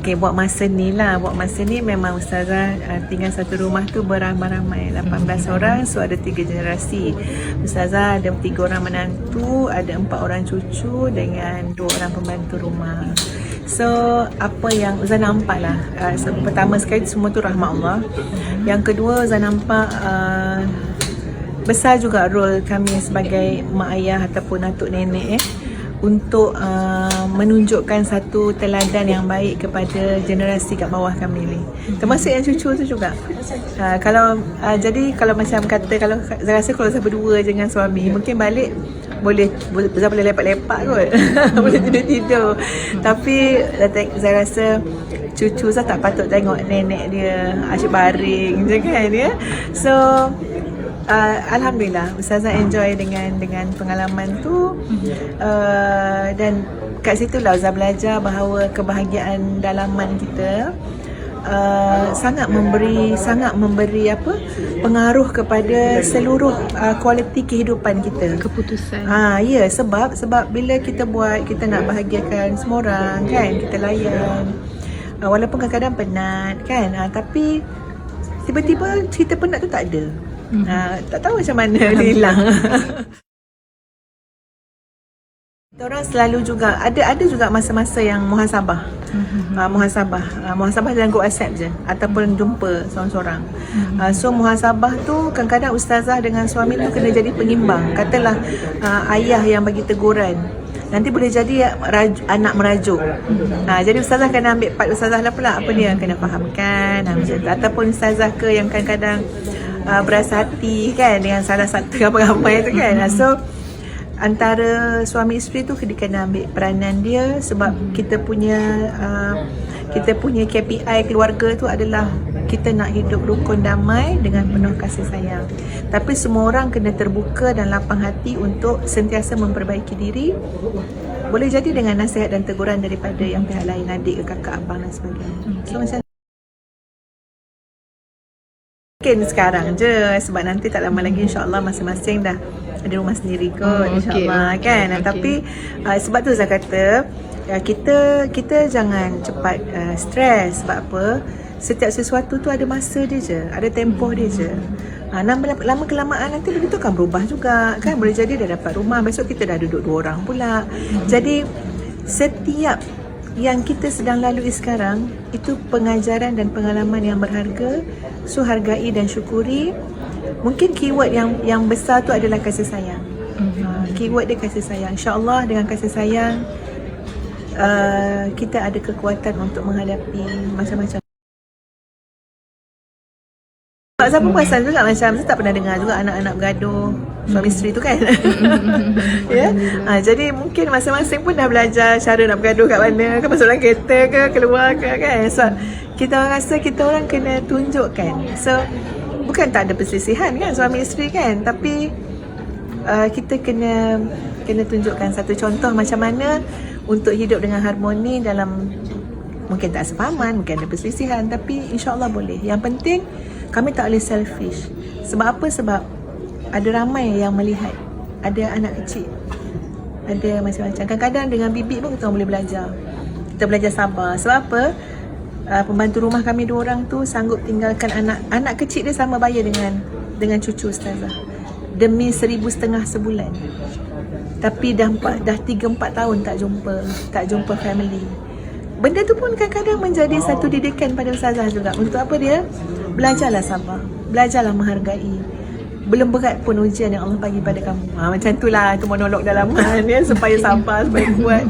Okay, buat masa ni lah. Buat masa ni memang Ustazah uh, tinggal satu rumah tu beramai-ramai. 18 orang, so ada tiga generasi. Ustazah ada tiga orang menantu, ada empat orang cucu dengan dua orang pembantu rumah. So, apa yang Ustazah nampak lah. Uh, so, pertama sekali semua tu rahmat Allah. Yang kedua, Ustazah nampak uh, besar juga role kami sebagai mak ayah ataupun atuk nenek eh untuk uh, menunjukkan satu teladan yang baik kepada generasi kat bawah kami ni. Termasuk yang cucu tu juga. Uh, kalau uh, jadi kalau macam kata kalau saya rasa kalau saya berdua dengan suami mungkin balik boleh boleh boleh lepak-lepak kot. boleh tidur-tidur. Tapi saya rasa cucu saya tak patut tengok nenek dia asyik baring je kan ya. So uh, alhamdulillah ustazah enjoy dengan dengan pengalaman tu uh, dan kat situ lah Ustazah belajar bahawa kebahagiaan dalaman kita uh, sangat memberi sangat memberi apa pengaruh kepada seluruh uh, kualiti kehidupan kita keputusan. Ah ya yeah, sebab sebab bila kita buat kita nak bahagiakan semua orang kan kita layan uh, walaupun kadang-kadang penat kan uh, tapi tiba-tiba cerita penat tu tak ada. Uh, tak tahu macam mana dia hilang. Orang selalu juga ada ada juga masa-masa yang muhasabah. Mm-hmm. Uh, muhasabah. Uh, muhasabah dalam grup WhatsApp je ataupun jumpa seorang-seorang. Mm-hmm. Uh, so muhasabah tu kadang-kadang ustazah dengan suami tu kena jadi pengimbang. Katalah uh, ayah yang bagi teguran. Nanti boleh jadi raj, anak merajuk. Mm-hmm. Jadi ustazah kena ambil part ustazah lah pula apa dia kena fahamkan macam tu. ataupun ustazah ke yang kadang-kadang uh, berasa hati kan dengan salah satu apa-apa itu kan. Mm-hmm. So antara suami isteri tu kena kena ambil peranan dia sebab kita punya uh, kita punya KPI keluarga tu adalah kita nak hidup rukun damai dengan penuh kasih sayang. Tapi semua orang kena terbuka dan lapang hati untuk sentiasa memperbaiki diri. Boleh jadi dengan nasihat dan teguran daripada yang pihak lain, adik ke kakak, abang dan sebagainya. So macam Mungkin sekarang je sebab nanti tak lama lagi insyaAllah masing-masing dah ada rumah sendiri kot oh, insyaAllah okay. kan? Okay. tapi uh, sebab tu saya kata uh, kita kita jangan cepat uh, stres sebab apa? Setiap sesuatu tu ada masa dia je ada tempoh dia je. Uh, lama, lama kelamaan nanti begitu kan berubah juga kan? Boleh jadi dah dapat rumah besok kita dah duduk dua orang pula. Jadi setiap yang kita sedang lalui sekarang itu pengajaran dan pengalaman yang berharga so hargai dan syukuri. Mungkin keyword yang yang besar tu adalah kasih sayang. Mm-hmm. uh, keyword dia kasih sayang. Insyaallah dengan kasih sayang uh, kita ada kekuatan untuk menghadapi macam-macam Sebab saya pun perasan juga macam Saya tak pernah dengar juga anak-anak bergaduh Suami isteri tu kan? Ya? ha, Jadi mungkin masing-masing pun dah belajar Cara nak bergaduh kat mana Kan masuk dalam kereta ke Keluar ke kan? So kita rasa kita orang kena tunjukkan. So bukan tak ada perselisihan kan suami isteri kan? Tapi uh, kita kena kena tunjukkan satu contoh macam mana Untuk hidup dengan harmoni dalam Mungkin tak sepahaman, mungkin ada perselisihan Tapi insyaAllah boleh. Yang penting kami tak boleh selfish. Sebab apa? Sebab ada ramai yang melihat. Ada anak kecil. Ada macam-macam. Kadang-kadang dengan bibik pun kita boleh belajar. Kita belajar sabar. Sebab apa? Uh, pembantu rumah kami dua orang tu sanggup tinggalkan anak anak kecil dia sama bayar dengan dengan cucu ustazah. Demi seribu setengah sebulan. Tapi dah empat, dah tiga empat tahun tak jumpa tak jumpa family. Benda tu pun kadang-kadang menjadi satu didikan pada ustazah juga. Untuk apa dia? belajarlah sabar belajarlah menghargai belum berat pun ujian yang Allah bagi pada kamu ha, macam itulah itu monolog dalaman ya supaya sabar supaya kuat